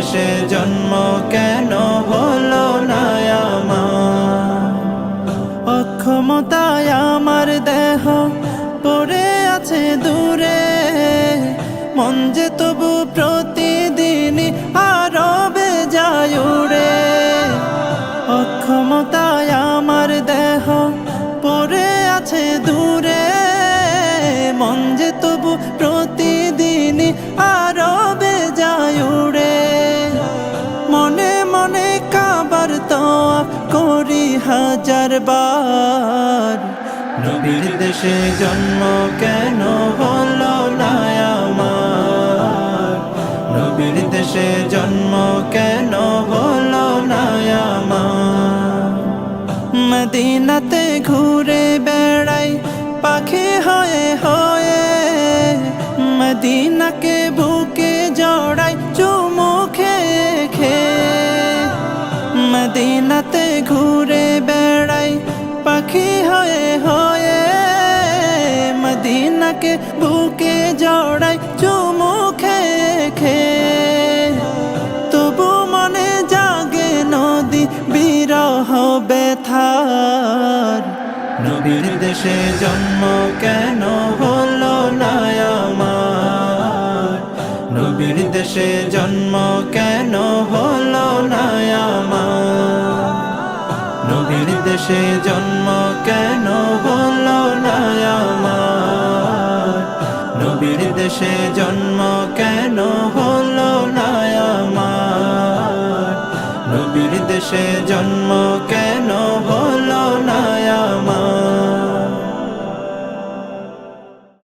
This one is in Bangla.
দেশে জন্ম কেন হলো না আমার? অক্ষমতায় আমার দেহ পড়ে আছে দূরে। মন যে তবু প্রতিদিন আরও বেজায় উড়ে। অক্ষমতায় আমার দেহ পড়ে আছে দূরে। মন যে তবু হাজার বার। নবীর দেশে জন্ম কেন হলো না আমার? নবীর দেশে জন্ম কেন হলো আমার? মদিনাতে ঘুরে বেড়াই, পাখি হয়ে হয়ে। মদিনাকে মদিনাকে বুকে জড়াই চুমু খেয়ে খেয়ে। তবু মনে জাগে নদী বিরহ ব্যথার। নবীর দেশে জন্ম কেন হলো না আমার? নবীর দেশে জন্ম কেন হলো না আমার? নবীর দেশে জন্ম কেন নবীর দেশে জন্ম কেন হলো না নবীর দেশে জন্ম কেন হলো না আমার